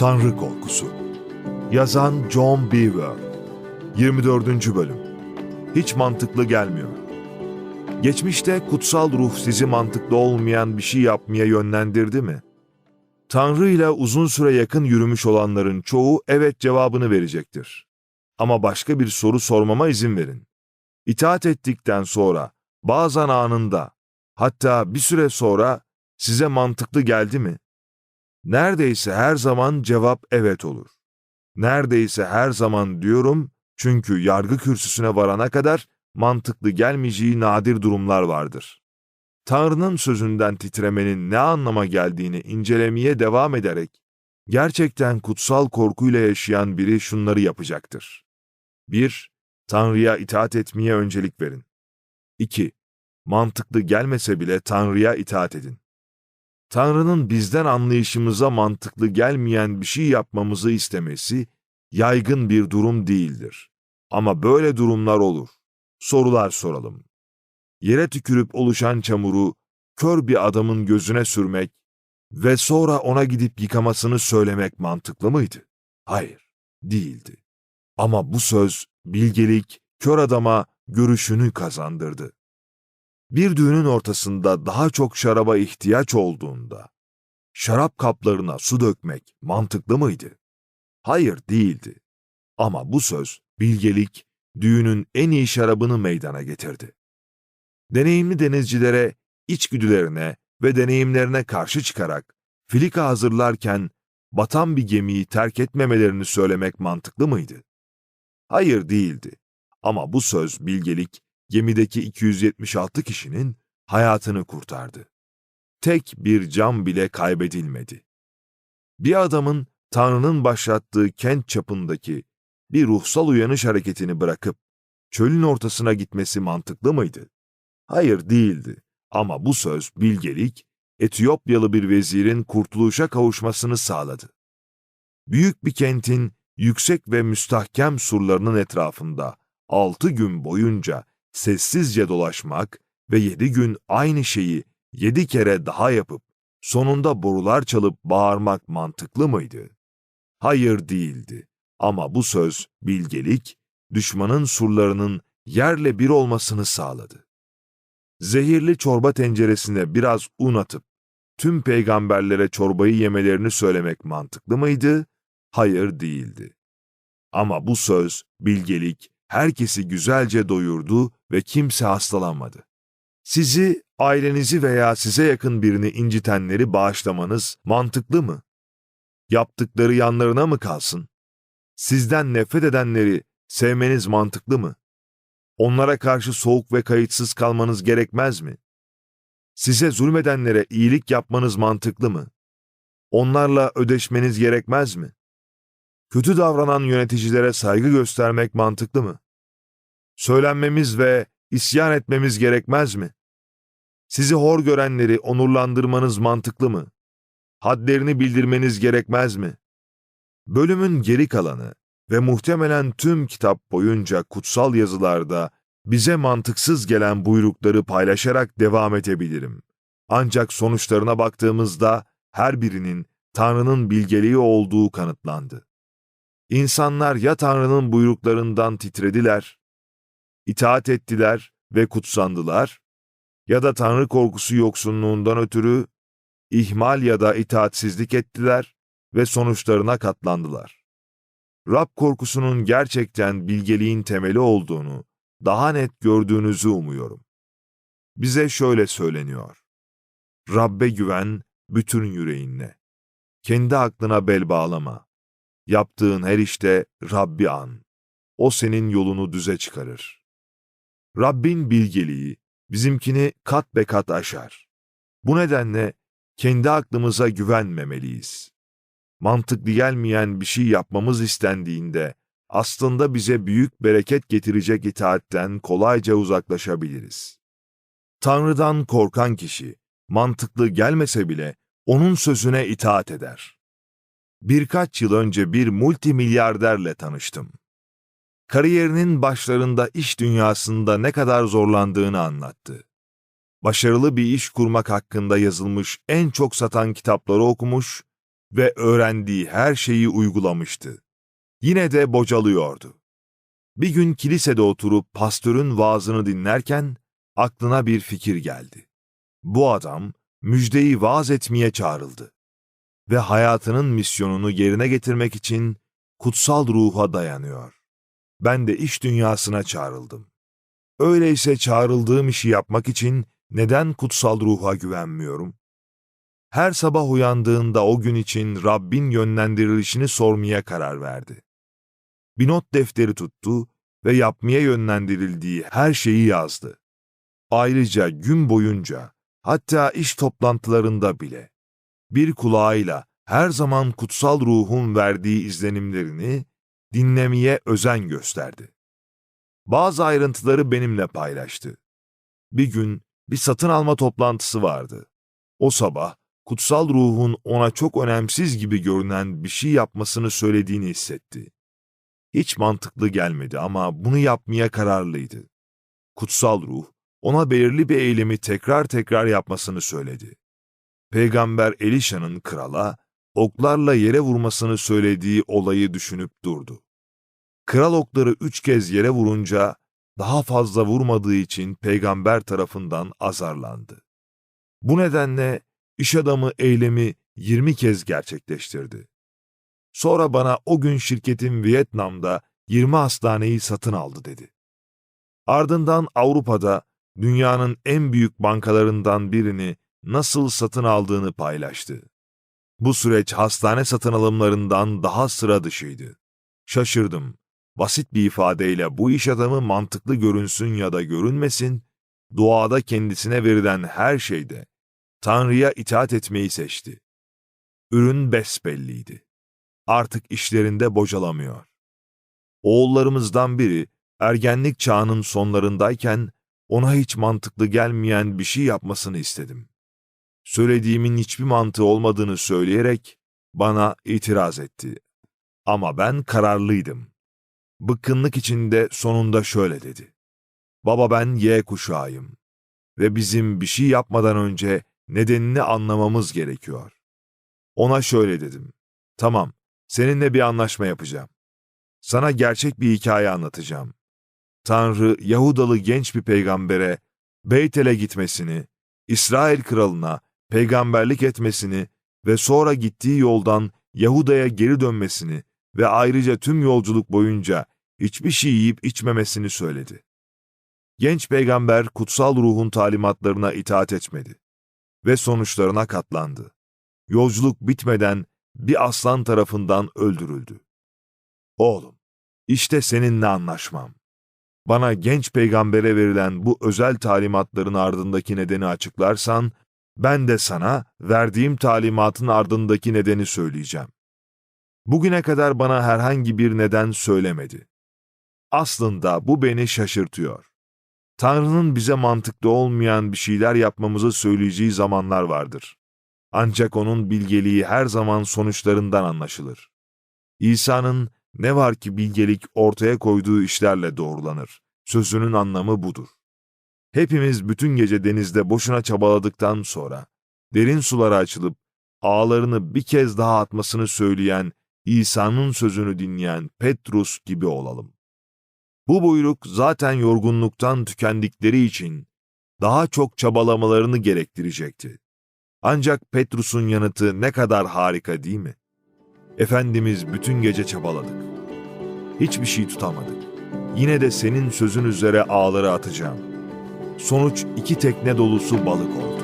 Tanrı Korkusu Yazan John Beaver 24. Bölüm Hiç mantıklı gelmiyor. Geçmişte kutsal ruh sizi mantıklı olmayan bir şey yapmaya yönlendirdi mi? Tanrı ile uzun süre yakın yürümüş olanların çoğu evet cevabını verecektir. Ama başka bir soru sormama izin verin. İtaat ettikten sonra, bazen anında, hatta bir süre sonra size mantıklı geldi mi? Neredeyse her zaman cevap evet olur. Neredeyse her zaman diyorum çünkü yargı kürsüsüne varana kadar mantıklı gelmeyeceği nadir durumlar vardır. Tanrı'nın sözünden titremenin ne anlama geldiğini incelemeye devam ederek, gerçekten kutsal korkuyla yaşayan biri şunları yapacaktır. 1. Tanrı'ya itaat etmeye öncelik verin. 2. Mantıklı gelmese bile Tanrı'ya itaat edin. Tanrı'nın bizden anlayışımıza mantıklı gelmeyen bir şey yapmamızı istemesi yaygın bir durum değildir. Ama böyle durumlar olur. Sorular soralım. Yere tükürüp oluşan çamuru kör bir adamın gözüne sürmek ve sonra ona gidip yıkamasını söylemek mantıklı mıydı? Hayır, değildi. Ama bu söz bilgelik kör adama görüşünü kazandırdı. Bir düğünün ortasında daha çok şaraba ihtiyaç olduğunda, şarap kaplarına su dökmek mantıklı mıydı? Hayır değildi. Ama bu söz, bilgelik, düğünün en iyi şarabını meydana getirdi. Deneyimli denizcilere, içgüdülerine ve deneyimlerine karşı çıkarak, filika hazırlarken batan bir gemiyi terk etmemelerini söylemek mantıklı mıydı? Hayır değildi. Ama bu söz bilgelik, gemideki 276 kişinin hayatını kurtardı. Tek bir can bile kaybedilmedi. Bir adamın Tanrı'nın başlattığı kent çapındaki bir ruhsal uyanış hareketini bırakıp çölün ortasına gitmesi mantıklı mıydı? Hayır değildi. Ama bu söz bilgelik, Etiyopyalı bir vezirin kurtuluşa kavuşmasını sağladı. Büyük bir kentin yüksek ve müstahkem surlarının etrafında altı gün boyunca sessizce dolaşmak ve yedi gün aynı şeyi yedi kere daha yapıp sonunda borular çalıp bağırmak mantıklı mıydı? Hayır değildi. Ama bu söz bilgelik, düşmanın surlarının yerle bir olmasını sağladı. Zehirli çorba tenceresine biraz un atıp tüm peygamberlere çorbayı yemelerini söylemek mantıklı mıydı? Hayır değildi. Ama bu söz, bilgelik, herkesi güzelce doyurdu ve kimse hastalanmadı. Sizi, ailenizi veya size yakın birini incitenleri bağışlamanız mantıklı mı? Yaptıkları yanlarına mı kalsın? Sizden nefret edenleri sevmeniz mantıklı mı? Onlara karşı soğuk ve kayıtsız kalmanız gerekmez mi? Size zulmedenlere iyilik yapmanız mantıklı mı? Onlarla ödeşmeniz gerekmez mi? Kötü davranan yöneticilere saygı göstermek mantıklı mı? Söylenmemiz ve isyan etmemiz gerekmez mi? Sizi hor görenleri onurlandırmanız mantıklı mı? Hadlerini bildirmeniz gerekmez mi? Bölümün geri kalanı ve muhtemelen tüm kitap boyunca kutsal yazılarda bize mantıksız gelen buyrukları paylaşarak devam edebilirim. Ancak sonuçlarına baktığımızda her birinin Tanrı'nın bilgeliği olduğu kanıtlandı. İnsanlar ya Tanrı'nın buyruklarından titrediler, itaat ettiler ve kutsandılar ya da Tanrı korkusu yoksunluğundan ötürü ihmal ya da itaatsizlik ettiler ve sonuçlarına katlandılar. Rab korkusunun gerçekten bilgeliğin temeli olduğunu daha net gördüğünüzü umuyorum. Bize şöyle söyleniyor. Rabbe güven bütün yüreğinle. Kendi aklına bel bağlama. Yaptığın her işte Rabbi an. O senin yolunu düze çıkarır. Rabbin bilgeliği bizimkini kat be kat aşar. Bu nedenle kendi aklımıza güvenmemeliyiz. Mantıklı gelmeyen bir şey yapmamız istendiğinde aslında bize büyük bereket getirecek itaatten kolayca uzaklaşabiliriz. Tanrı'dan korkan kişi mantıklı gelmese bile onun sözüne itaat eder. Birkaç yıl önce bir multimilyarderle tanıştım. Kariyerinin başlarında iş dünyasında ne kadar zorlandığını anlattı. Başarılı bir iş kurmak hakkında yazılmış en çok satan kitapları okumuş ve öğrendiği her şeyi uygulamıştı. Yine de bocalıyordu. Bir gün kilisede oturup pastörün vaazını dinlerken aklına bir fikir geldi. Bu adam müjdeyi vaaz etmeye çağrıldı ve hayatının misyonunu yerine getirmek için kutsal ruha dayanıyor. Ben de iş dünyasına çağrıldım. Öyleyse çağrıldığım işi yapmak için neden kutsal ruha güvenmiyorum? Her sabah uyandığında o gün için Rabbin yönlendirilişini sormaya karar verdi. Bir not defteri tuttu ve yapmaya yönlendirildiği her şeyi yazdı. Ayrıca gün boyunca, hatta iş toplantılarında bile, bir kulağıyla her zaman kutsal ruhun verdiği izlenimlerini dinlemeye özen gösterdi. Bazı ayrıntıları benimle paylaştı. Bir gün bir satın alma toplantısı vardı. O sabah kutsal ruhun ona çok önemsiz gibi görünen bir şey yapmasını söylediğini hissetti. Hiç mantıklı gelmedi ama bunu yapmaya kararlıydı. Kutsal ruh ona belirli bir eylemi tekrar tekrar yapmasını söyledi. Peygamber Elişa'nın krala oklarla yere vurmasını söylediği olayı düşünüp durdu. Kral okları üç kez yere vurunca daha fazla vurmadığı için peygamber tarafından azarlandı. Bu nedenle iş adamı eylemi 20 kez gerçekleştirdi. Sonra bana o gün şirketin Vietnam'da 20 hastaneyi satın aldı dedi. Ardından Avrupa'da dünyanın en büyük bankalarından birini nasıl satın aldığını paylaştı. Bu süreç hastane satın alımlarından daha sıra dışıydı. Şaşırdım. Basit bir ifadeyle bu iş adamı mantıklı görünsün ya da görünmesin, doğada kendisine verilen her şeyde Tanrı'ya itaat etmeyi seçti. Ürün besbelliydi. Artık işlerinde bocalamıyor. Oğullarımızdan biri ergenlik çağının sonlarındayken ona hiç mantıklı gelmeyen bir şey yapmasını istedim. Söylediğimin hiçbir mantığı olmadığını söyleyerek bana itiraz etti. Ama ben kararlıydım. Bıkkınlık içinde sonunda şöyle dedi. Baba ben Y kuşağıyım ve bizim bir şey yapmadan önce nedenini anlamamız gerekiyor. Ona şöyle dedim. Tamam, seninle bir anlaşma yapacağım. Sana gerçek bir hikaye anlatacağım. Tanrı Yahudalı genç bir peygambere Beytel'e gitmesini, İsrail kralına peygamberlik etmesini ve sonra gittiği yoldan Yahuda'ya geri dönmesini ve ayrıca tüm yolculuk boyunca hiçbir şey yiyip içmemesini söyledi. Genç peygamber kutsal ruhun talimatlarına itaat etmedi ve sonuçlarına katlandı. Yolculuk bitmeden bir aslan tarafından öldürüldü. Oğlum, işte seninle anlaşmam. Bana genç peygambere verilen bu özel talimatların ardındaki nedeni açıklarsan, ben de sana verdiğim talimatın ardındaki nedeni söyleyeceğim. Bugüne kadar bana herhangi bir neden söylemedi. Aslında bu beni şaşırtıyor. Tanrı'nın bize mantıklı olmayan bir şeyler yapmamızı söyleyeceği zamanlar vardır. Ancak onun bilgeliği her zaman sonuçlarından anlaşılır. İsa'nın ne var ki bilgelik ortaya koyduğu işlerle doğrulanır. Sözünün anlamı budur. Hepimiz bütün gece denizde boşuna çabaladıktan sonra, derin sulara açılıp ağlarını bir kez daha atmasını söyleyen, İsa'nın sözünü dinleyen Petrus gibi olalım. Bu buyruk zaten yorgunluktan tükendikleri için daha çok çabalamalarını gerektirecekti. Ancak Petrus'un yanıtı ne kadar harika değil mi? Efendimiz bütün gece çabaladık. Hiçbir şey tutamadık. Yine de senin sözün üzere ağları atacağım. Sonuç iki tekne dolusu balık oldu.